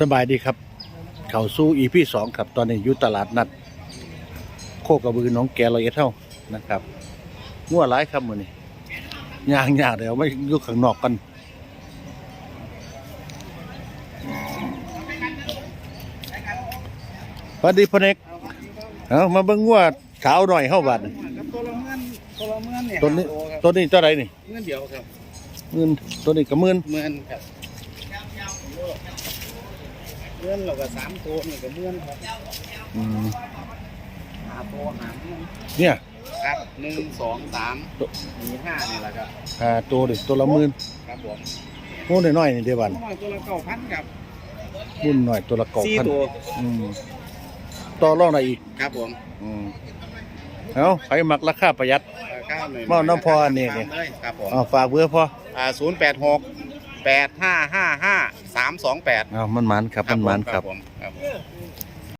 สบายดีครับ เข้าสู้อีพีสองครับ ตอนนี้อยู่ตลาดนัด โคกระบือหน้องแกลอยเอ็ดเท่านะครับงัวหลายครับมือนี้ย่างยากเดี๋ยวไม่อยู่ข้างนอกกันสวัสดีพ่อเน็กเอามาเบิ่งงัวสาวหน่อยเข้าบัดนี่ครับตัวละเมื่อนตัวละเมื่อนเนี่ยตัวนี้ห้าครับตัวนี้เท่าไหรนี่เมื่อนเดียวครับหมื่นตัวนี้ก็หมื่นเมื่อนครับ เมื่อนเราก็สามตัวนี่ก็เมื่อนครับอืมหาตัวหาเมื่อนเนี่ยครับหนึ่งสองสามมีห้านี่แหละครับอ่าตัวดิตัวละหมื่นครับผมงูน้อยๆนี่เดี๋ยวบัดน้อยตัวละเก้าพันครับมุ่นหน่อยตัวละเกาสี่พันตัวอืมต่อรองได้อีกครับผมอืมเอาใครมักราคาประหยัดเก้าหนึ่งเมาน้ำพอนี่นี่เลยครับผมเอาฝากเบอร์พออ่าศูนย์แปดหกแปดห้าห้าห้าสามสองแปดเอามันหมันครับมันหมันครับผมครับผม